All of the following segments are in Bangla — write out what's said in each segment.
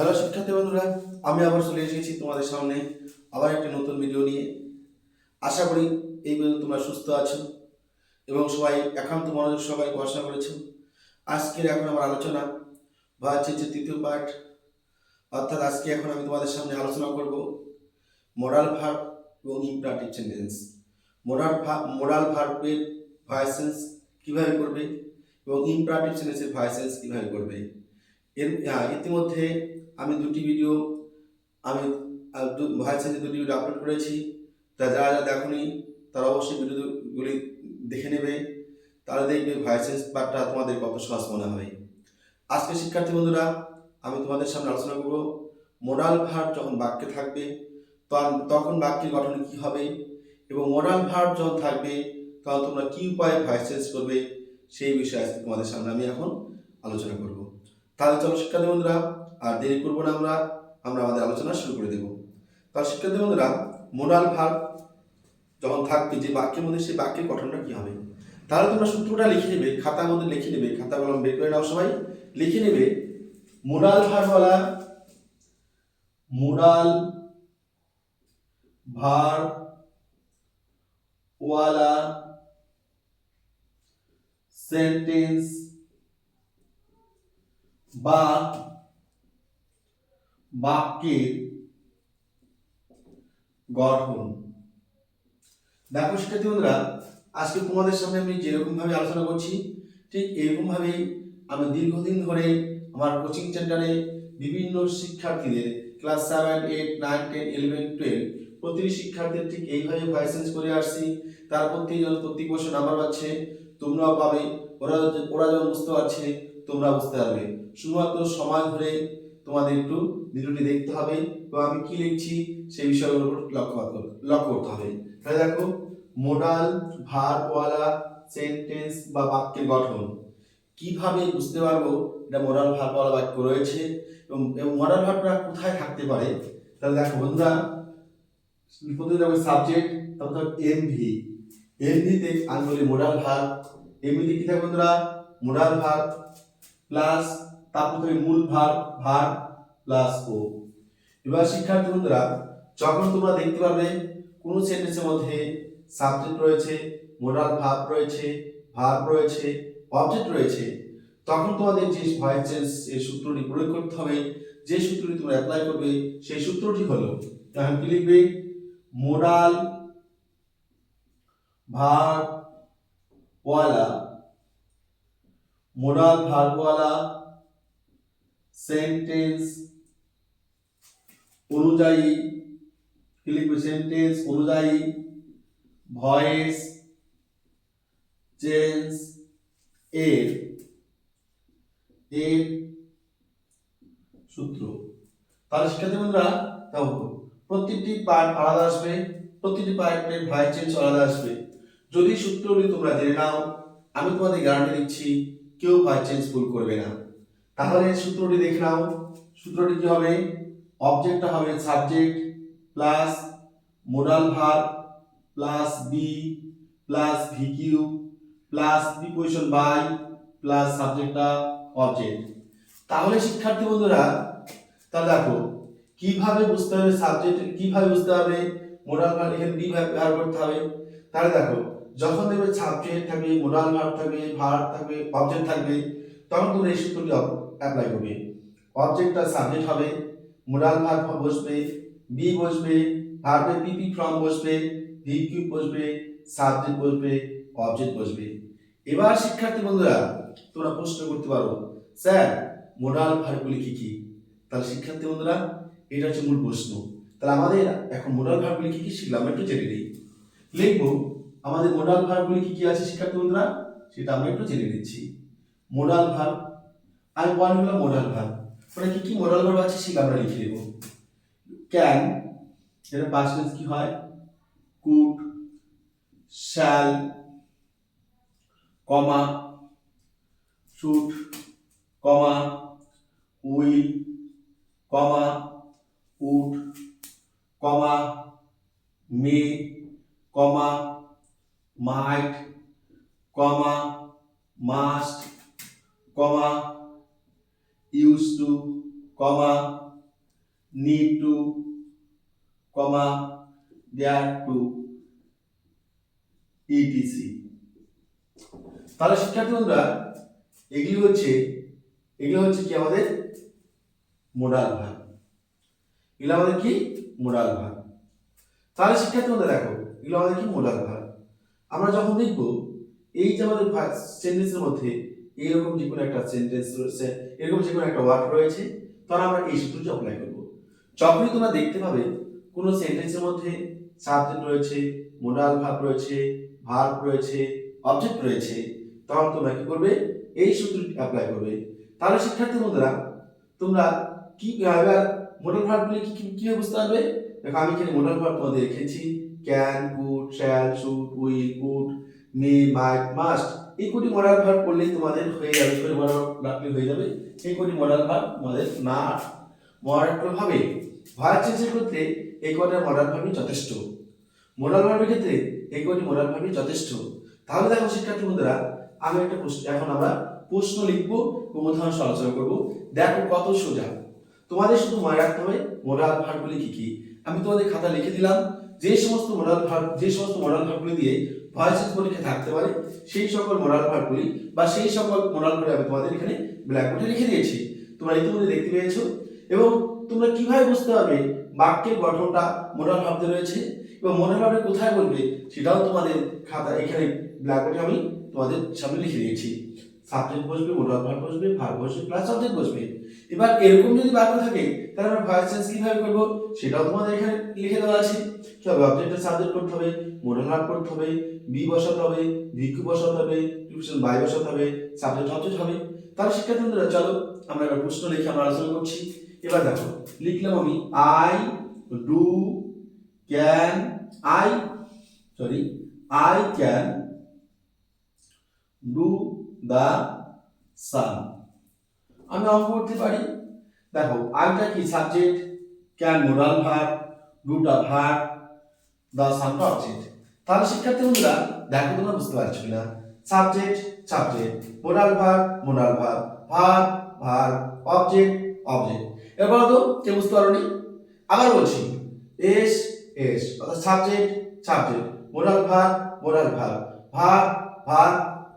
হ্যালো শিক্ষার্থী বন্ধুরা, আমি আবার চলে এসেছি তোমাদের সামনে আবার একটি নতুন ভিডিও নিয়ে। আশা করি এই পর্যন্ত তোমরা সুস্থ আছো এবং সবাই একান্ত মনোযোগ সবাই পড়াশোনা করেছ। আজকের এখন আমার আলোচনা বা হচ্ছে যে তৃতীয় পাঠ অর্থাৎ আজকে এখন আমি তোমাদের সামনে আলোচনা করব মোরাল ভার্ব এবং imperative sentence modal verb modal ভার্বের ভয়েসেন্স কীভাবে করবে এবং ইম্পারেটিভ সেন্টেন্সের ভয়েসেন্স কীভাবে করবে? এর ইতিমধ্যে আমি দুটি ভিডিও আমি ভয়েসেন্সে দুটি ভিডিও আপলোড করেছি। তা যারা যারা দেখোনি, তারা অবশ্যই ভিডিওগুলি দেখে নেবে। তারা দেখবে ভয়েসেন্স পার্টটা তোমাদের কত সহজ মনে হয়। আজকে শিক্ষার্থী বন্ধুরা, আমি তোমাদের সামনে আলোচনা করব মোরাল ভার্ব যখন বাক্যে থাকবে, তখন বাক্যের গঠন কি হবে এবং মোরাল ভার্ব যখন থাকবে, তখন তোমরা কি উপায়ে ভয়েসেন্স করবে, সেই বিষয়ে তোমাদের সামনে আমি এখন আলোচনা করব। তাহলে চলো শিক্ষার্থী বন্ধুরা, আর দেরি করব না আমরা আমরা আমাদের আলোচনা শুরু করে দেব। তাহলে শিক্ষার্থী বন্ধুরা, মোরাল ভার্ব যখন থাকবে, যে বাক্যের মধ্যে সেই বাক্যের গঠনটা কি হবে? তাহলে তোমরা সূত্রটা লিখে নেবে, খাতার মধ্যে লিখে নেবে, খাতা কলম বের করে নাও সবাই, লিখে নেবে, মোরাল ভার্বওয়ালা মোরাল ভার ওয়ালা সেন্টেন্স বা বাক্যের গঠন। দেখো শিক্ষার্থী আজকে তোমাদের সামনে আমি যেরকম ভাবে আলোচনা করছি, ঠিক এরকম ভাবেই আমি দীর্ঘদিন ধরে আমার কোচিং সেন্টারে বিভিন্ন শিক্ষার্থীদের class seven eight nine ten eleven twelve প্রতিটি শিক্ষার্থীর ঠিক এইভাবে ভয়েসেন্স করে আসছি। তার প্রত্যেকজন প্রতি বছর নাম্বার পাচ্ছে তোমরাও পাবে, ওরা ওরা যেমন বুঝতে পারছে তোমরা বুঝতে পারবে। শুধুমাত্র সময় ধরে তোমাদের একটু ভিডিওটি দেখতে হবে এবং আমি কি লিখছি সেই বিষয়ের উপর লক্ষ্য লক্ষ্য করতে হবে। তাহলে দেখো মোডাল ভার্বওয়ালা সেন্টেন্স বা বাক্যের গঠন। কীভাবে বুঝতে পারব এটা মোরাল ভার্বওয়ালা বাক্য রয়েছে এবং মোরাল ভার্বটা কোথায় থাকতে পারে? তাহলে দেখো বন্ধুরা, প্রথমে দেখো সাবজেক্ট তারপর এমভি এমভিতে বলি মোরাল ভার্ব এমভিতে কি থাকে বন্ধুরা? মোরাল ভার্ব প্লাস তারপর থাকে মূল ভার ভার প্লাস ও। এবার শিক্ষার্থী বন্ধুরা, যখন তোমরা দেখতে পারবে, কোন সেন্টেন্সের মধ্যে সাবজেক্ট রয়েছে মোরাল ভার্ব রয়েছে ভার্ব রয়েছে অবজেক্ট রয়েছে, তখন তোমাদের যে ভয়েস চেঞ্জ সূত্রটি প্রয়োগ করতে হবে, যে সূত্রটি তোমরা অ্যাপ্লাই করবে, সেই সূত্রটি হলো তখন কি লিখবে? মোরাল ভার্ব ওয়ালা মোরাল ভার্বওয়ালা সেন্টেন্স অনুযায়ী, কি সেন্টেন্স অনুযায়ী ভয়েস চেঞ্জ এর এর সূত্র। তাহলে শিক্ষার্থী বন্ধুরা দেখো প্রত্যেকটি পার্ট আলাদা আসবে প্রতিটি পার্টের ভয়েস চেঞ্জ আলাদা আসবে। যদি সূত্রগুলি তোমরা জেনে নাও, আমি তোমাদের গ্যারান্টি দিচ্ছি কেউ ভয়েস চেঞ্জ ভুল করবে না। তাহলে সূত্রটি দেখে নাও। সূত্রটি কি হবে? অবজেক্টটা হবে subject plus modal verb plus be plus VQ plus preposition by plus সাবজেক্টটা অবজেক্ট তাহলে শিক্ষার্থী বন্ধুরা, তা দেখো, কীভাবে বুঝতে হবে সাবজেক্ট কীভাবে বুঝতে হবে? মোডাল ভার্ব এখানে বি ব্যবহার করতে হবে। তাহলে দেখো যখন দেখবে সাবজেক্ট থাকবে মোডাল ভার্ব থাকবে ভার্ব থাকবে অবজেক্ট থাকবে, তখন তোমরা এই সূত্রটি অ্যাপ্লাই করবে। অবজেক্টটা সাবজেক্ট হবে মোডাল ভার্ব বসবে বি বসবে ভার্বে পিপি ফ্রম বসবে ভি কিউ বসবে সাবজেক্ট বসবে অবজেক্ট বসবে। এবার শিক্ষার্থী বন্ধুরা, তোমরা প্রশ্ন করতে পারো, স্যার মোডাল ভার্বগুলি কি কি? তাহলে শিক্ষার্থী বন্ধুরা, এটা হচ্ছে মূল প্রশ্ন। তাহলে আমাদের এখন মোডাল ভার্বগুলি কি কি শিখলাম একটু জেনে নিই। লিখব আমাদের মোডাল ভার্বগুলি কি কি আছে শিক্ষার্থী বন্ধুরা সেটা আমরা একটু জেনে নিচ্ছি। মোডাল ভার্ব আমি পয়েন্ট হলো মোডাল ভার্ব ওটা কি কি মোডাল ভার্ব আছে সেটা আমরা লিখে দেবো ক্যান এটা পাস্ট টেন্স কি হয়? Could shall comma should comma will comma would comma may comma might comma must comma use to comma need to comma dare to etc তাহলে শিক্ষার্থী বন্ধুরা, এগুলি হচ্ছে, এগুলো হচ্ছে কি আমাদের মোডাল ভাগ। এগুলো আমাদের কি? মোডাল ভাগ। তাহলে শিক্ষার্থী বন্ধুরা দেখো, এগুলো আমাদের কি মোডাল ভাগ? আমরা যখন দেখব, এই যে আমাদের সেন্টেন্সের মধ্যে এইরকম যে কোনো একটা সেন্টেন্স রয়েছে, এরকম যে কোনো একটা ওয়ার্ড রয়েছে তখন আমরা এই সূত্রটি অ্যাপ্লাই করব। যখনই তোমরা দেখতে পাবে, কোনো সেন্টেন্সের মধ্যে সাবজেক্ট রয়েছে মোডাল ভাব রয়েছে ভার্ব রয়েছে অবজেক্ট রয়েছে, তখন তোমরা কি করবে? এই সূত্রটি অ্যাপ্লাই করবে। তাহলে শিক্ষার্থী বন্ধুরা, তোমরা কি এবার মোডাল ভার্বগুলি কি কি- কীভাবে বুঝতে পারবে দেখো, আমি এখানে মোডাল ভার্ব তোমাদের রেখেছি। Can could shall should will could may, might, must. এই কোটি মডাল ভার্ব করলেই তোমাদের হয়ে যাবে করে মডাল হয়ে যাবে। এই কোটি মডাল ভার্ব তোমাদের না মডাল হবে। ভয়েস চেঞ্জের ক্ষেত্রে এই কটা মডাল ভার্বই যথেষ্ট। মডাল ভার্বের ক্ষেত্রে এই কটি মডাল ভার্বই যথেষ্ট। তাহলে দেখো, শিক্ষার্থী বন্ধুরা, আমি একটা প্রশ্ন, এখন আমরা প্রশ্ন লিখব এবং উদাহরণ আলোচনা করব। দেখো, কত সোজা। তোমাদের শুধু মনে রাখতে হবে মোডাল ভার্বগুলি কি কি? আমি তোমাদের খাতা লিখে দিলাম। যে সমস্ত মোডাল ভার্ব যে সমস্ত মোডাল ভার্বগুলি দিয়ে ভয়েস পরীক্ষা থাকতে পারে, সেই সকল মোডাল ভার্বগুলি বা সেই সকল মোডাল ভার্ব আমি তোমাদের এখানে ব্ল্যাকবোর্ডে লিখে দিয়েছি। তোমরা ইতিমধ্যে দেখতে পেয়েছ। এবং তোমরা কীভাবে বুঝতে পারবে বাক্যের গঠনটা মোডাল ভাবতে রয়েছে এবং মোডাল ভাবে কোথায় বলবে, সেটাও তোমাদের খাতা এখানে ব্ল্যাকবোর্ডে আমি তোমাদের সামনে লিখে দিয়েছি। সাবজেক্ট বসবে মোডাল ভার্ব বসবে ভার্ব বসবে প্লাস সাবজেক্ট বসবে। এবার এরকম যদি বাক্য থাকে, তাহলে আমরা ভয়েস চেঞ্জ কীভাবে করব? সেটাও তোমাদের এখানে লিখে দেওয়া আছে। কি হবে অবজেক্টের সাবজেক্ট করতে হবে মডেল ভার্ব করতে হবে বি বসাতে হবে ভিকিউ বসাতে হবে প্রিপোজিশন বাই বসাতে হবে সাবজেক্ট অবজেক্ট হবে। তাহলে শিক্ষার্থী বন্ধুরা চলো আমরা এবার প্রশ্ন লিখে আমরা আলোচনা করছি। এবার দেখো, লিখলাম আমি I do can I sorry I can do the sum আমি অঙ্ক করতে পারি। দেখো আইটা কি সাবজেক্ট ক্যান মোরাল ভার ডুটা ভার দা সামটা অবজেক্ট তাহলে শিক্ষার্থী বন্ধুরা দেখো তোমরা বুঝতে পারছ কিনা? Subject subject modal verb modal verb. Verb verb object object বলো তো, কে বুঝতে পারোনি? আবার বলছি এস এস অর্থাৎ subject subject modal verb modal verb. Verb verb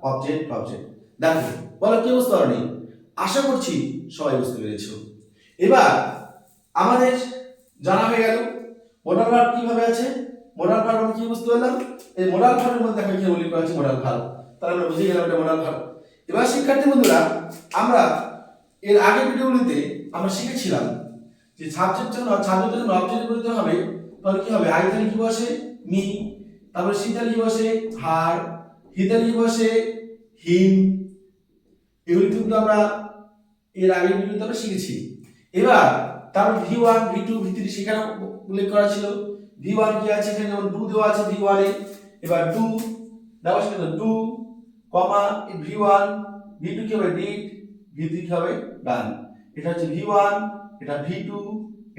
object object দেখো, বলো কে বুঝতে পারোনি? আশা করছি সবাই বুঝতে পেরেছ। এবার আমাদের জানা হয়ে গেল। মোডাল ভার্ব কীভাবে আছে? মোডাল ভার্ব আমরা কি বুঝতে পারলাম? এই মোডাল ভার্বের মধ্যে দেখো কি উল্লেখ করা আছে মোডাল ভার্ব তাহলে আমরা বুঝে গেলাম এটা মোডাল ভার্ব এবার শিক্ষার্থী বন্ধুরা, আমরা এর আগের ভিডিওগুলিতে আমরা শিখেছিলাম যে সাবজেক্ট যখন সাবজেক্ট যখন অবজেক্ট বলতে হবে, তাহলে কি হবে? আই তাহলে কি বসে? মি। তারপরে সি তাহলে কি বসে? হার। হি তাহলে কি বসে? হিম। এগুলি কিন্তু আমরা এর আগের ভিডিওতে আমরা শিখেছি। এবার তারপর V one V two V three সেখানে উল্লেখ করা ছিল। ভি ওয়ান কি আছে এখানে? যেমন টু দেওয়া আছে ভি ওয়ানে এবার টু দেওয়া আছে do comma V one V two কি হবে? ডিড ভি থ্রি কি হবে? ডান এটা হচ্ছে ভি ওয়ান এটা ভি টু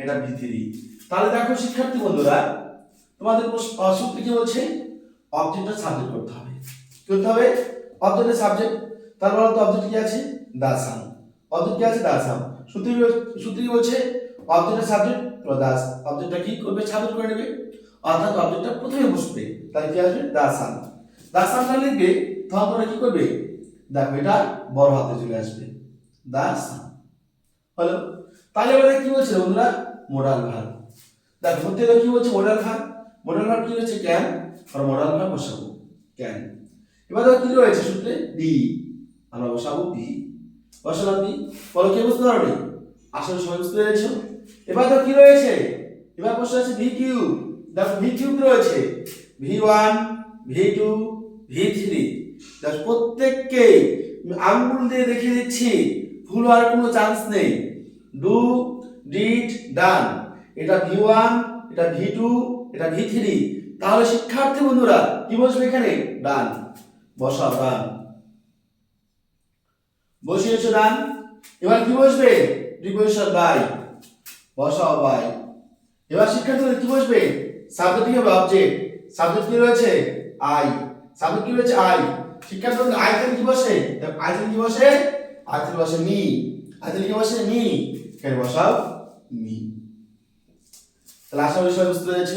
এটা ভি থ্রি তাহলে দেখো শিক্ষার্থী বন্ধুরা, তোমাদের সূত্র কি বলছে? অবজেক্টটা সাবজেক্ট করতে হবে। করতে হবে? অবজেক্টের সাবজেক্ট তারপর তো অবজেক্ট কি আছে? দাসাম অবজেক্ট কি আছে? দাসাম সূত্র সূত্র কি বলছে? অবজেক্টের সাবজেক্ট দাস। অবজেক্টটা কি করবে? সাবজেক্ট করে নেবে। অর্থাৎ অবজেক্টটা প্রথমে বসবে। তাহলে কি আসবে? দাসাম দাসামটা লিখবে, তখন তোমরা কি করবে? দেখো, এটা বড় হাতে চলে আসবে। দাসাম হলো? তাহলে এবারে কি বলছে বন্ধুরা? মোডাল ভার দেখো প্রত্যেকটা কি বলছে মোডাল ভার মোডাল ভার কি হচ্ছে? ক্যান আর মোডাল ভার বসাবো। ক্যান এবার দেখো কি রয়েছে সূত্রে? বি আমরা বসাবো বি বসালাম বি বলো, কে বুঝতে পারবে? আসলে বুঝতে পেরেছ? এবার তো কি রয়েছে? এবার প্রশ্ন আছে ভি কিউ দেখো ভি কিউ রয়েছে। V one V two V three দেখো প্রত্যেককে আঙ্গুল দিয়ে দেখিয়ে দিচ্ছি। ভুল হওয়ার কোনো চান্স নেই। ডু ডিড ডান এটা ভি ওয়ান এটা ভি টু এটা ভি থ্রি তাহলে শিক্ষার্থী বন্ধুরা, কি বসবে এখানে? ডান বসা ডান বসিয়েছো ডান এবার কি বসবে? প্রিপোজিশন বাই বসাও বাই এবার শিক্ষার্থীদের কি বসবে। সাবজেক্ট কি হবে? অবজেক্ট সাবজেক্ট কি রয়েছে? আই সাবজেক্ট কি রয়েছে? আই শিক্ষার্থীদের আই থেকে কি বসে। আই থেকে কি বসে আই থেকে বসে মি আই থেকে কি বসে মি এখানে বসাও মি তাহলে আশা করি সবাই বুঝতে পেরেছ।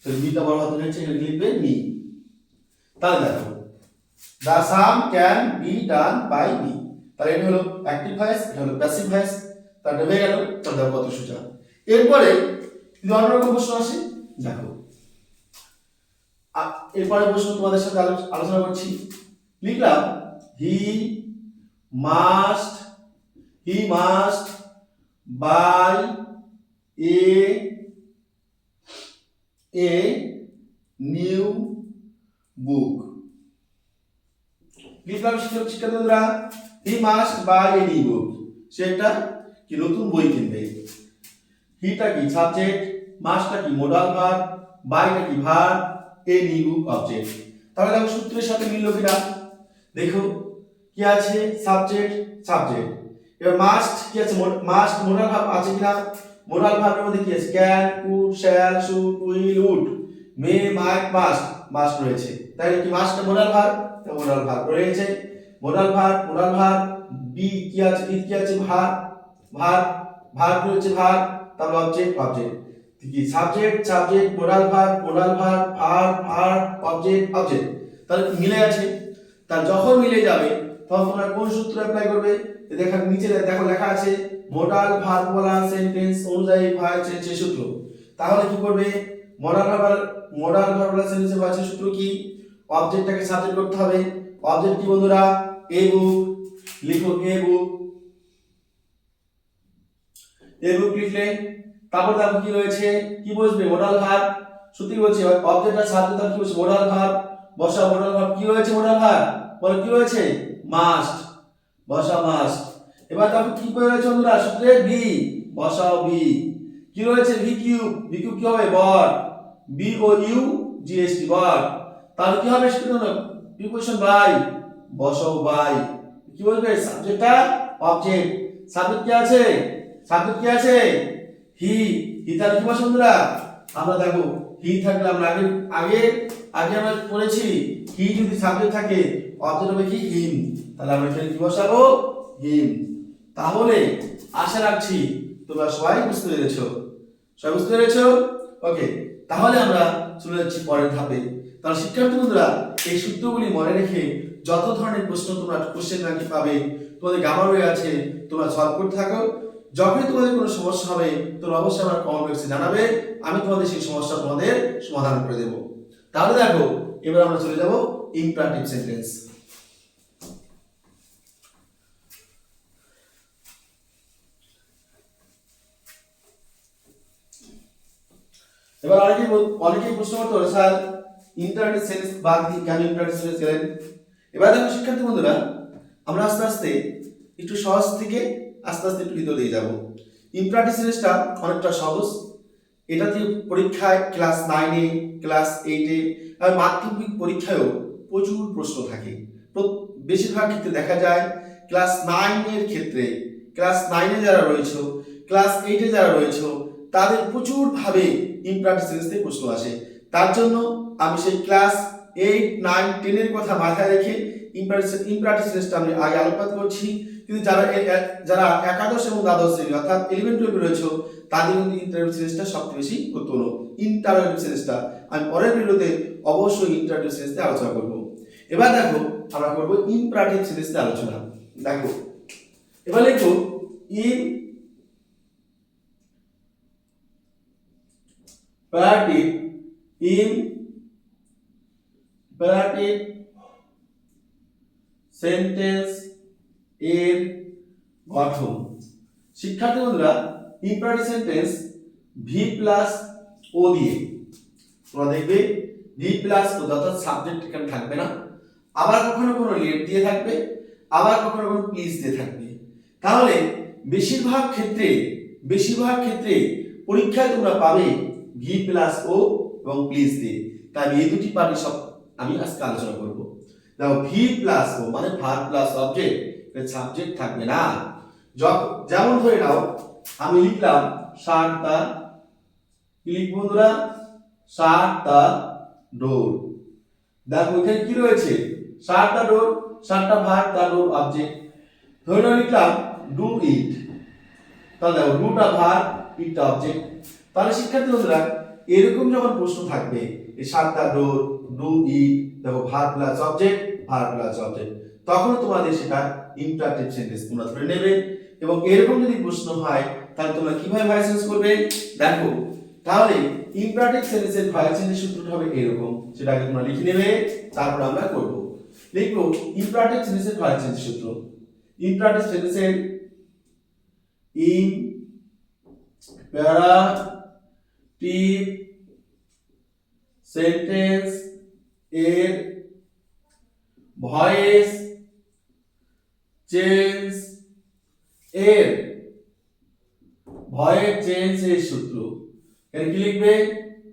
তাহলে বিটা বড় হাতে হয়েছে এখানে লিখবে মি তাহলে দেখো the sum can be done by me তাহলে এটা হলো অ্যাক্টিভ ভয়েস এটা হলো প্যাসিভ ভয়েস তাহলে হয়ে গেল দেখো কত সোজা। এরপরে অন্যরকম প্রশ্ন আসে, দেখো। এরপরে প্রশ্ন তোমাদের সাথে আলো- আলোচনা করছি। লিখলাম, he must he must buy a a new book. লিখলাম শিক্ষক শিক্ষার্থীরা he must buy a new book. সে একটা কি নতুন বই কিনবে? হিটা কি সাবজেক্ট মাসটা কি মোডাল ভার বাইটা কি ভার এ নিউ অবজেক্ট তাহলে দেখো সূত্রের সাথে মিললো কিনা? দেখো, কি আছে? সাবজেক্ট সাবজেক্ট এবার মাস্ট কি আছে? মাস্ট মোডাল ভাব আছে কিনা? মোডাল ভাবের মধ্যে কি আছে? Can could shall should will would may might must must রয়েছে। তাই কি মাস্টটা মোডাল ভার মোডাল ভার রয়েছে। মোডাল ভার মোডাল ভার বি কি আছে? কি আছে? ভার ভার ভার রয়েছে ভার তারপর অবজেক্ট অবজেক্ট কি subject subject modal verb modal verb verb verb object object তাহলে মিলে আছে? তার যখন মিলে যাবে, তখন তোমরা কোন সূত্র অ্যাপ্লাই করবে? দেখো, নিচে দেখো লেখা আছে মোডাল ভার বলা সেন্টেন্স অনুযায়ী ভার চেঞ্জের সূত্র। তাহলে কি করবে? মোডাল ভার মোডাল ভার বলা সেন্টেন্সের ভার্সের সূত্র কি? অবজেক্টটাকে সাবজেক্ট করতে হবে। অবজেক্ট কি বন্ধুরা? এ বুক লিখো এ বুক এ বুক লিখলে তারপর দেখো কি রয়েছে, কি বসবে? মোডাল ভার্ব সত্যি বলছি অবজেক্ট আর সাবজেক্ট তার কি বলছে মোডাল ভার্ব বসা মোডাল ভার্ব কি রয়েছে মোডাল ভার্ব বলো, কি রয়েছে? মাস্ট বসা মাস্ট এবার দেখো কি করে রয়েছে বন্ধুরা? সূত্রে বি বসাও বি কি রয়েছে? ভি কিউ ভি কিউ কি হবে? বর B O U G S T বর তাহলে কি হবে? সেটা প্রিপোজিশন বাই বসাও বাই কি বলবে? সাবজেক্টটা অবজেক্ট সাবজেক্ট কি আছে? সাবজেক্ট কি আছে? হি হি তাহলে কি বসে আমরা দেখো, হি থাকলে আমরা আগে আগে আগে আমরা পড়েছি, হি যদি সাবজেক্ট থাকে অবজেক্ট হবে কি? হিম। তাহলে আমরা এখানে কি বসাবো? হিম। তাহলে আশা রাখছি তোমরা সবাই বুঝতে পেরেছ। সবাই বুঝতে পেরেছ? ওকে, তাহলে আমরা চলে যাচ্ছি পরের ধাপে। তাহলে শিক্ষার্থী বন্ধুরা, এই সূত্রগুলি মনে রেখে যত ধরনের প্রশ্ন তোমরা কোশ্চেন ব্যাংকে পাবে, তোমাদের গামা হয়ে আছে, তোমরা সলভ করতে থাকো। যখনই তোমাদের কোনো সমস্যা হবে, তোমরা অবশ্যই আমার কমেন্ট বক্সে জানাবে, আমি তোমাদের সেই সমস্যা তোমাদের সমাধান করে দেব। তাহলে দেখো, এবার আমরা চলে যাব ইম্পারেটিভ সেন্টেন্স এবার অনেকেই বল- অনেকেই প্রশ্ন করতে পারে, স্যার ইন্টারনেট সেন্স বাদ দিয়ে কেন ইন্টারনেট সেন্স গেলেন? এবার দেখো, শিক্ষার্থী বন্ধুরা, আমরা আস্তে আস্তে একটু সহজ থেকে আস্তে আস্তে একটু ভিতর দিয়ে যাব। ইম্পারেটিভ সেন্সটা অনেকটা সহজ। এটা দিয়ে পরীক্ষায় ক্লাস নাইনে ক্লাস এইটে আর মাধ্যমিক পরীক্ষায়ও প্রচুর প্রশ্ন থাকে। বেশিরভাগ ক্ষেত্রে দেখা যায়, ক্লাস নাইনের ক্ষেত্রে, ক্লাস নাইনে যারা রয়েছে, ক্লাস এইটে যারা রয়েছে, তাদের প্রচুরভাবে ইম্পারেটিভ সেন্স থেকে প্রশ্ন আসে। তার জন্য আমি সেই ক্লাস এইট নাইন টেনের কথা মাথায় রেখে ইম্পারেটিভ সেন্সটা আমি আগে আলোকপাত করছি। কিন্তু যারা যারা একাদশ এবং দ্বাদশ শ্রেণি অর্থাৎ ইলেভেন টুয়েলভে রয়েছে তাদের কিন্তু ইন্টারভিউ সিরিজটা সবচেয়ে বেশি গুরুত্বপূর্ণ। ইন্টারভিউ সিরিজটা আমি পরের ভিডিওতে অবশ্যই ইন্টারভিউ সিরিজতে আলোচনা করব। এবার দেখো, আমরা করব ইম্পারেটিভ সিরিজতে আলোচনা। দেখো, এবার লিখব ইন imperative imperative সেন্টেন্স এর গঠন। শিক্ষার্থী বন্ধুরা imperative sentence V plus O দিয়ে তোমরা দেখবে ভি প্লাস ও অর্থাৎ সাবজেক্ট এখানে থাকবে না। আবার কখনো কোনো লেট দিয়ে থাকবে, আবার কখনো কোনো প্লিজ দিয়ে থাকবে। তাহলে বেশিরভাগ ক্ষেত্রে বেশিরভাগ ক্ষেত্রে পরীক্ষায় তোমরা পাবে ভি প্লাস ও এবং প্লিজ দিয়ে। তাই এই দুটি পার্টি সব, আমি আজকে আলোচনা করব। দেখো ভি প্লাস ও মানে ভার প্লাস অবজেক্ট সাবজেক্ট থাকবে না। যেমন ধরে নাও, আমি লিখলাম দা কি লিখব বন্ধুরা? শার্ট দা ডোর দেখো, এখানে কি রয়েছে? শার্ট দা ডোর শার্টটা ভার দা ডোর অবজেক্ট ধরে নাও, লিখলাম ডু ইট তাহলে দেখো ডুটা ভার ইটটা অবজেক্ট তাহলে শিক্ষার্থী বন্ধুরা, এরকম যখন প্রশ্ন থাকবে, এই সাতটা ডোর ডু ইট দেখো verb plus object verb plus object তখন তোমাদের সেটা ইম্পারেটিভ সেন্টেন্স তোমরা ধরে নেবে। এবং এরকম যদি প্রশ্ন হয়, তাহলে তোমরা কীভাবে চেঞ্জ করবে? দেখো, তাহলে ইম্পারেটিভ সেন্টেন্সের ভয়েস সূত্রটা হবে এরকম। সেটা আগে তোমরা লিখে নেবে, তারপর আমরা করব। লিখব ইম্পারেটিভ সেন্টেন্সের ভয়েস সূত্র। ইম্পারেটিভ সেন্টেন্সের ইন প্যারাটিভ সেন্টেন্স এর ভয়েস চেঞ্জ এর ভয়েস চেঞ্জ এর সূত্র। এর কি লিখবে?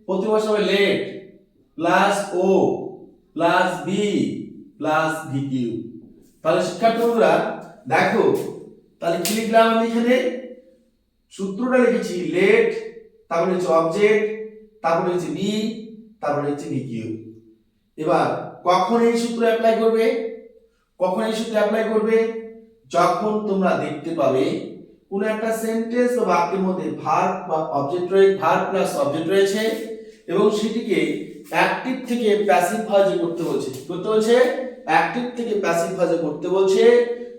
প্রতিবার সময় let plus O plus be plus V Q তাহলে শিক্ষার্থী দেখো, তাহলে কি লিখলাম আমি এখানে? সূত্রটা লিখেছি লেট তারপরে হচ্ছে অবজেক্ট তারপরে হচ্ছে বি তারপরে হচ্ছে বি কিউ এবার কখন এই সূত্র অ্যাপ্লাই করবে? কখন এই সূত্র অ্যাপ্লাই করবে? যখন তোমরা দেখতে পাবে, কোন একটা সেন্টেন্স বা বাক্যের মধ্যে ভার্ব বা অবজেক্ট রয়েছে ভার্ব প্লাস অবজেক্ট রয়েছে এবং সেটিকে অ্যাক্টিভ থেকে প্যাসিভ ভয়েসে করতে বলছে। করতে বলছে? অ্যাক্টিভ থেকে প্যাসিভ ভয়েসে করতে বলছে।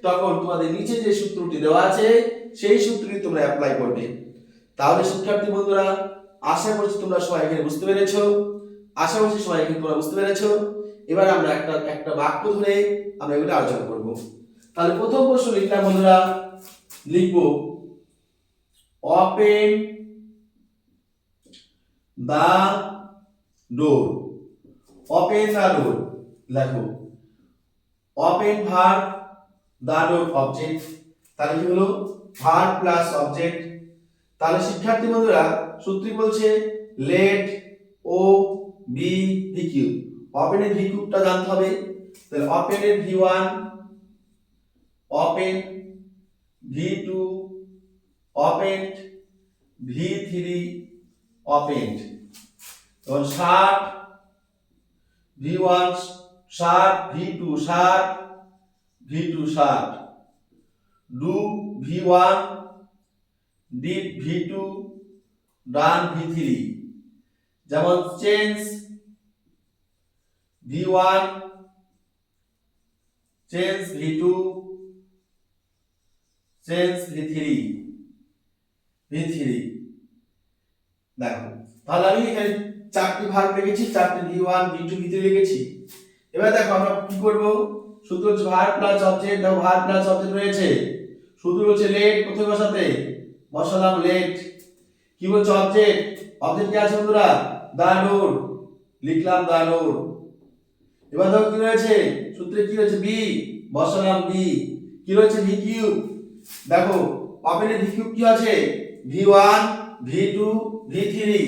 তখন তোমাদের নিচে যে সূত্রটি দেওয়া আছে, সেই সূত্রটি তোমরা অ্যাপ্লাই করবে। তাহলে শিক্ষার্থী বন্ধুরা, আশা করছি তোমরা সবাই এখানে বুঝতে পেরেছ। আশা করছি সবাই এখানে তোমরা বুঝতে পেরেছ। এবার আমরা একটা একটা বাক্য ধরে আমরা এগুলো আলোচনা করব। তাহলে প্রথম প্রশ্ন লিখলাম বন্ধুরা, লিখব। Open the door. Open the door, লেখো। Open verb the door object, তাহলে কি হলো? ভার প্লাস অবজেক্ট। তাহলে শিক্ষার্থী বন্ধুরা সূত্রটি বলছে let O be V Q. ওপেনের ভি কিউবটা জানতে হবে। তাহলে ওপেনের V one two open V three open তখন shut V one shut V two shut V two shut do V one did V two done V three যেমন change V one change V two change V three V three দেখো, তাহলে আমি এখানে চারটি ভাগ লিখেছি চারটি V one V two V three লিখেছি এবার দেখো আমরা কি করব? সূত্র হচ্ছে ভার প্লাস অবজেক্ট দেখো ভার প্লাস অবজেক্ট রয়েছে। সূত্র হচ্ছে লেট প্রথমে বসাতে। বসালাম লেট কি বলছে অবজেক্ট অবজেক্ট কি আছে বন্ধুরা? দা ডোর লিখলাম দা ডোর এবার দেখো কি রয়েছে? সূত্রে কি রয়েছে? বি বসালাম বি কি রয়েছে? ভি কিউব দেখো ওপেনে ভি কি আছে? V one V two V three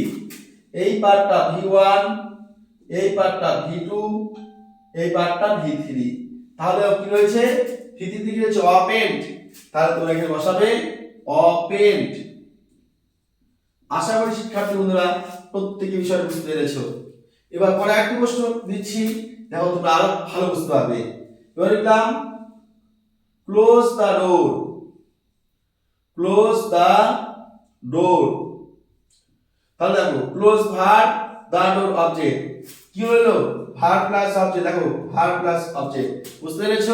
এই পার্টটা ভি ওয়ান এই পার্টটা ভি টু এই পার্টটা ভি থ্রি তাহলে কি রয়েছে? ভি থ্রি কি রয়েছে ওপেন্ড তাহলে তোমরা এখানে বসাবে ওপেন্ড আশা করি শিক্ষার্থী বন্ধুরা, প্রত্যেকে বিষয়টা বুঝতে পেরেছ। এবার পরে একটি প্রশ্ন দিচ্ছি। দেখো, তোমরা আরও ভালো বুঝতে পারবে। এবার লিখলাম close the door close the door তাহলে দেখো close verb the door object কি হলো? ভার প্লাস অবজেক্ট দেখো, ভার প্লাস অবজেক্ট বুঝতে পেরেছ?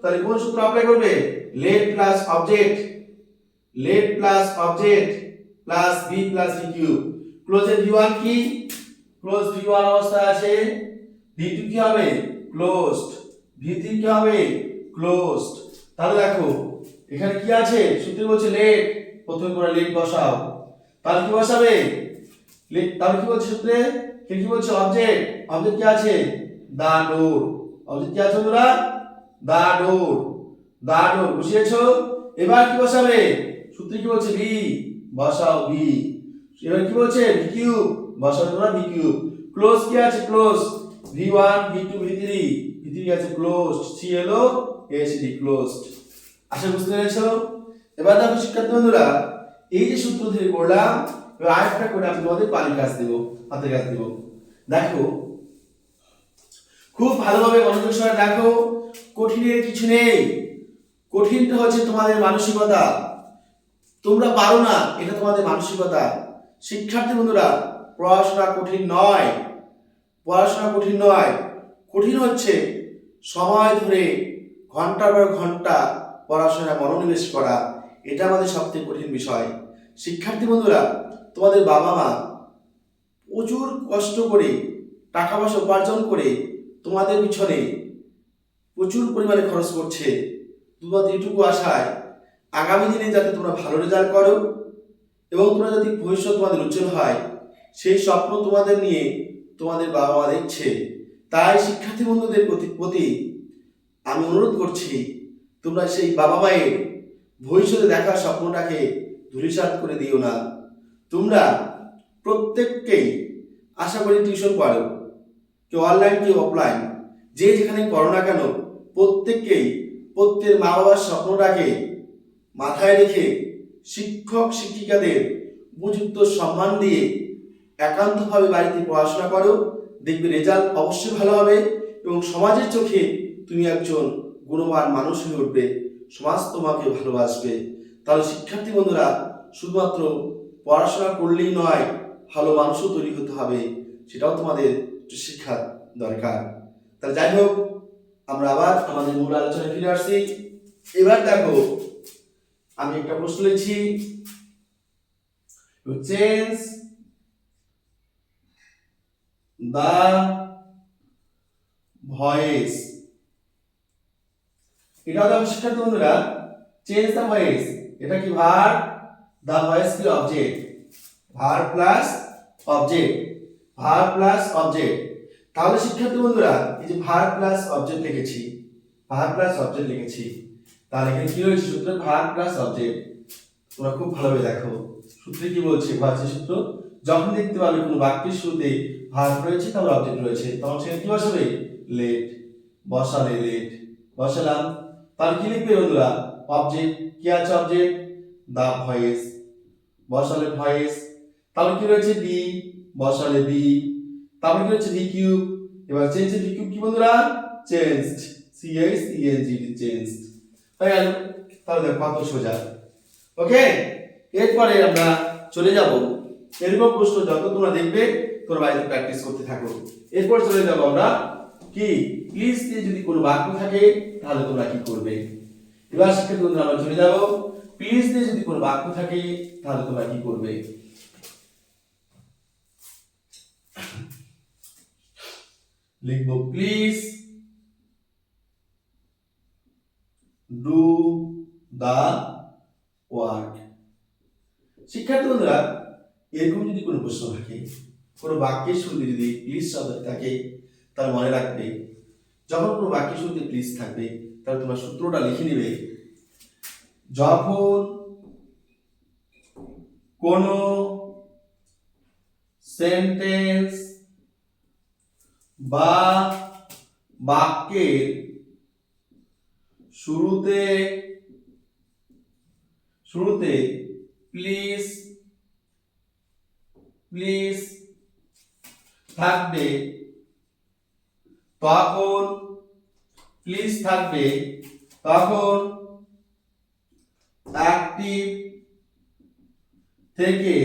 তাহলে কোন সূত্র অ্যাপ্লাই করবে? Let plus object let plus object plus be plus V cube ক্লোজের V one কি? ক্লোজ ভি ওয়ান অবস্থা আছে। ভি টু কি হবে? ক্লোজড ভি থ্রি কি হবে? ক্লোজড তাহলে দেখো এখানে কি আছে? সূত্রে বলছে লেট। প্রথমে তোমরা লেট বসাও। তাহলে কি বসাবে? তাহলে কি বলছে সূত্রে? কি বলছে? অবজেক্ট অবজেক্ট কি আছে? দা ডোর অবজেক্ট কি আছে তোমরা দা ডোর দা ডোর বসিয়েছো এবার কি বসাবে? সূত্রে কি বলছে? বি বসাও বি এবার কি বলছে? V cube. বসাও তোমরা ভি কিউব। ক্লোজ কি আছে? Clause. V one, V two, V three. V three আছে closed C L O S D closed আশা বুঝতে পেরেছ? এবার দেখো, শিক্ষার্থী বন্ধুরা, এই যে সূত্র ধরে করলাম, এবার আরেকটা করে আমি তোমাদের পানির কাজ দেবো, হাতের কাজ দেবো। দেখো, খুব ভালোভাবে মনোযোগ সহকারে দেখো, কঠিনের কিছু নেই। কঠিনটা হচ্ছে তোমাদের মানসিকতা। তোমরা পারো না, এটা তোমাদের মানসিকতা। শিক্ষার্থী বন্ধুরা, পড়াশোনা কঠিন নয়। পড়াশোনা কঠিন নয়। কঠিন হচ্ছে সময় ধরে, ঘণ্টার পর ঘণ্টা পড়াশোনায় মনোনিবেশ করা, এটা আমাদের সবথেকে কঠিন বিষয়। শিক্ষার্থী বন্ধুরা, তোমাদের বাবা মা প্রচুর কষ্ট করে টাকা পয়সা উপার্জন করে তোমাদের পিছনে প্রচুর পরিমাণে খরচ করছে। তোমাদের এটুকু আশায় আগামী দিনে যাতে তোমরা ভালো রেজাল্ট করো এবং তোমরা যদি ভবিষ্যৎ তোমাদের উজ্জ্বল হয়, সেই স্বপ্ন তোমাদের নিয়ে তোমাদের বাবা মা দেখছে। তাই শিক্ষার্থী বন্ধুদের প্রতি প্রতি আমি অনুরোধ করছি তোমরা সেই বাবা মায়ের ভবিষ্যতে দেখার স্বপ্নটাকে ধূলিসাৎ করে দিও না। তোমরা প্রত্যেককেই আশা করি টিউশন পড়ো কেউ অনলাইন কেউ অফলাইন যে যেখানে করো না কেন, প্রত্যেককেই প্রত্যেক মা বাবার স্বপ্নটাকে মাথায় রেখে শিক্ষক, শিক্ষিকাদের উপযুক্ত সম্মান দিয়ে একান্তভাবে বাড়িতে পড়াশোনা করো। দেখবে রেজাল্ট অবশ্যই ভালো হবে এবং সমাজের চোখে তুমি একজন গুণবান মানুষ হয়ে উঠবে, সমাজ তোমাকে ভালোবাসবে। তাহলে শিক্ষার্থী বন্ধুরা, শুধুমাত্র পড়াশোনা করলেই নয়, ভালো মানুষও তৈরি হতে হবে, সেটাও তোমাদের শিক্ষার দরকার। তাহলে যাই হোক, আমরা আবার আমাদের মূল আলোচনায় ফিরে আসছি। এবার দেখো, আমি একটা প্রশ্ন লিখছি। চেঞ্জ দা ভয়েস এটা হলো শিক্ষার্থী বন্ধুরা চেঞ্জ দা ভয়েস এটা কি ভার দা ভয়েস কি object verb plus object verb plus object তাহলে শিক্ষার্থী বন্ধুরা, এই যে ভার প্লাস অবজেক্ট লিখেছি ভার প্লাস অবজেক্ট লিখেছি তাহলে এখানে কি রয়েছে সূত্র? ভার প্লাস অবজেক্ট তোমরা খুব ভালোভাবে দেখো। সূত্রে কি বলছে? ভার্সি সূত্র। যখন দেখতে পাবে কোনো বাক্যের শুরুতে ভার রয়েছে তারপর অবজেক্ট রয়েছে। তখন সেখানে কি বসাবে? লেট বসালে লেট বসালাম। তাহলে কি লিখবে বন্ধুরা? অবজেক্ট কি আছে অবজেক্ট দা ভয়েস বসালে ভয়েস তাহলে কি রয়েছে? বি বসালে বি তারপরে কি রয়েছে? ভি কিউব এবার চেঞ্জ ভি কিউব কি বন্ধুরা? Changed C H E N G changed হয়ে গেল। তাহলে দেখো কত সোজা। ওকে এরপরে আমরা চলে যাব। এরকম প্রশ্ন যত তোমরা দেখবে, তোমরা বাড়িতে প্র্যাকটিস করতে থাকো। এরপর চলে যাব আমরা কি? প্লিজ দিয়ে যদি কোনো বাক্য থাকে, তাহলে তোমরা কি করবে? এবার শিক্ষার্থী বন্ধুরা, আমরা চলে যাব। প্লিজ দিয়ে যদি কোনো বাক্য থাকে, তাহলে তোমরা কি করবে? লিখব প্লিজ ডু দা ওয়ার্ক শিক্ষার্থী বন্ধুরা, এরকম যদি কোনো প্রশ্ন থাকে, কোনো বাক্যের শুরুতে যদি প্লিজ শব্দ থাকে তাহলে মনে রাখবে, যখন কোনো বাক্যের শুরুতে প্লিজ থাকবে, তাহলে তোমার সূত্রটা লিখে নেবে। যখন কোনো সেন্টেন্স বা বাক্যের শুরুতে শুরুতে প্লিজ প্লিজ থাকবে তখন প্লিজ থাকবে, তখন অ্যাক্টিভ থেকে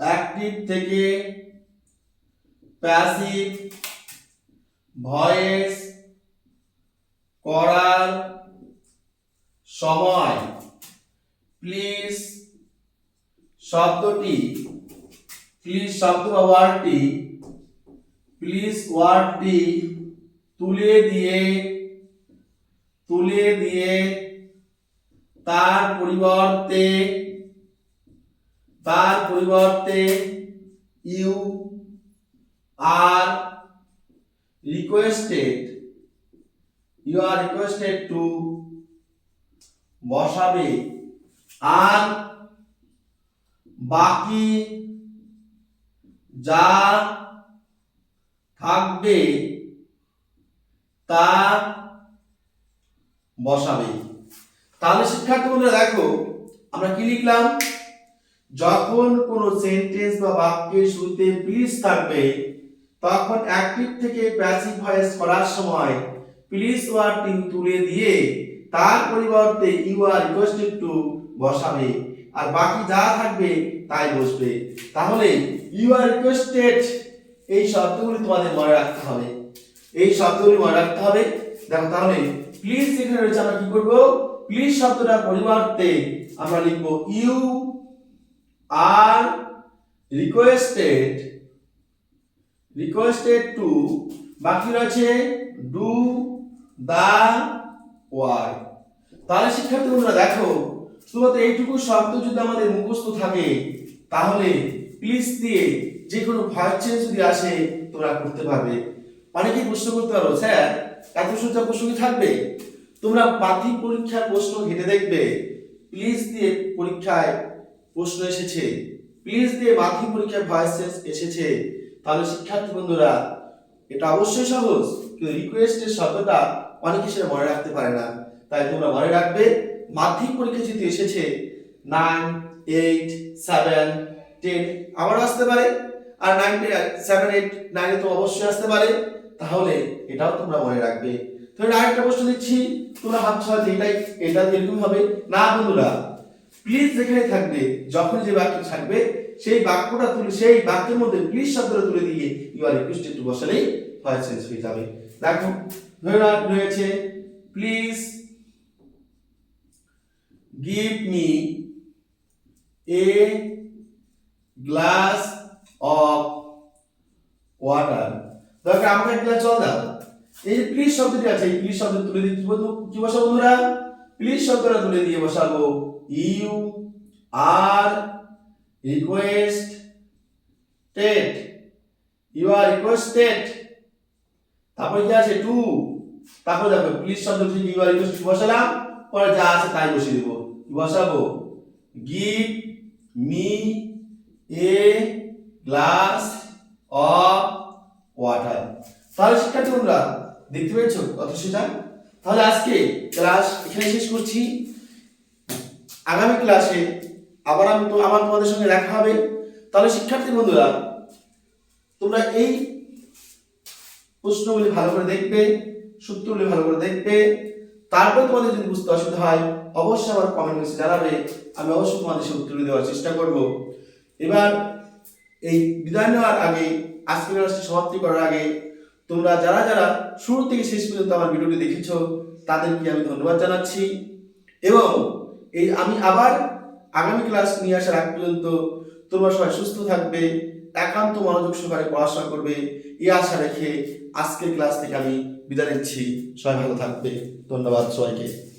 অ্যাক্টিভ থেকে প্যাসিভ ভয়েস করার সময় প্লিজ শব্দটি প্লিজ শব্দ বা ওয়ার্ডটি প্লিজ ওয়ার্ডটি তুলে দিয়ে তুলে দিয়ে তার পরিবর্তে তার পরিবর্তে you are requested you are requested to বসাবে। আর বাকি যা থাকবে তা বসাবে তাহলে শিক্ষার্থী বন্ধুরা, দেখো, আমরা কি লিখলাম? যখন কোনো সেন্টেন্স বা বাক্যের শুরুতে প্লিজ থাকবে, তখন অ্যাক্টিভ থেকে প্যাসিভ ভয়েস করার সময় প্লিজ ওয়ার্ডটি তুলে দিয়ে তার পরিবর্তে ইউ আর রিকোয়েস্টেড টু বসাবে আর বাকি যা থাকবে, তাই বসবে। তাহলে ইউ আর রিকোয়েস্টেড এই শব্দগুলি তোমাদের মনে রাখতে হবে। এই শব্দগুলি মনে রাখতে হবে। দেখো তাহলে প্লিজ যেখানে রয়েছে আমরা কি করব? প্লিজ শব্দটার পরিবর্তে আমরা লিখব you are requested requested to বাকি রয়েছে ডু দা ওয়ার্ক তাহলে শিক্ষার্থী তোমরা দেখো, শুধুমাত্র এইটুকু শব্দ যদি আমাদের মুখস্থ থাকে, তাহলে প্লিজ দিয়ে যে কোনো ভয়েস চেঞ্জ যদি আসে, তোমরা করতে পারবে। অনেকেই প্রশ্ন করতে পারো, স্যার, এত সোজা প্রশ্ন কি থাকবে? তোমরা মাধ্যমিক পরীক্ষার প্রশ্ন ঘেটে দেখবে। প্লিজ দিয়ে পরীক্ষায় প্রশ্ন এসেছে। প্লিজ দিয়ে মাধ্যমিক পরীক্ষায় ভয়েস চেঞ্জ এসেছে। তাহলে শিক্ষার্থী বন্ধুরা, এটা অবশ্যই সহজ। কিন্তু রিকোয়েস্টের শব্দটা অনেকে সেটা মনে রাখতে পারে না। তাই তোমরা মনে রাখবে, মাধ্যমিক পরীক্ষা যেহেতু এসেছে নাইন এইট সেভেন টেন আবারও আসতে পারে। আর নাইন সেভেন এইট নাইনে তো অবশ্যই আসতে পারে। তাহলে এটাও তোমরা মনে রাখবে। তাহলে আরেকটা প্রশ্ন দিচ্ছি, তোমরা ভাবছ হয়তো এটাই, এটা এরকম হবে। না বন্ধুরা প্লিজ যেখানে থাকবে যখন যে বাক্য থাকবে, সেই বাক্যটা তুলে, সেই বাক্যের মধ্যে প্লিজ শব্দটা তুলে দিয়ে ইউ আর রিকোয়েস্টেড টু বসালেই ভয়েস চেঞ্জ হয়ে যাবে। দেখো, ধরে রয়েছে please give me a glass of water দরকার আমাকে এক গ্লাস জল দাও। এই যে প্লিজ শব্দটি আছে, এই প্লিজ শব্দ তুলে দিয়ে বলব, কি বসাবো বন্ধুরা? প্লিজ শব্দটা তুলে দিয়ে বসাবো। You are requested you are requested তারপরে কি আছে? টু তারপর দেখো প্লিজ শব্দ থেকে ইউ আর রিকোয়েস্ট বসালাম। পরে যা আছে তাই বসিয়ে দেবো। বসাবো? Give me a glass of water তাহলে শিক্ষার্থী বন্ধুরা, দেখতে পেয়েছ কত সেটা তাহলে আজকে ক্লাস এখানে শেষ করছি। আগামী ক্লাসে আবার আমি তো আমার তোমাদের সঙ্গে দেখা হবে। তাহলে শিক্ষার্থী বন্ধুরা, তোমরা এই প্রশ্নগুলি ভালো করে দেখবে, সূত্রগুলি ভালো করে দেখবে। তারপর তোমাদের যদি বুঝতে অসুবিধা হয়, অবশ্যই আমার কমেন্ট বক্সে জানাবে। আমি অবশ্যই তোমাদের সে উত্তর দেওয়ার চেষ্টা করব। এবার এই বিদায় নেওয়ার আগে, আজকের ক্লাসটি সমাপ্তি করার আগে, তোমরা যারা যারা শুরু থেকে শেষ পর্যন্ত আমার ভিডিওটি দেখেছ, তাদেরকে আমি ধন্যবাদ জানাচ্ছি। এবং এই আমি আবার আগামী ক্লাস নিয়ে আসার আগ পর্যন্ত তোমরা সবাই সুস্থ থাকবে, একান্ত মনোযোগ সহকারে পড়াশোনা করবে, এই আশা রেখে আজকের ক্লাস থেকে আমি বিদায় নিচ্ছি। সবাই ভালো থাকবে। ধন্যবাদ সবাইকে।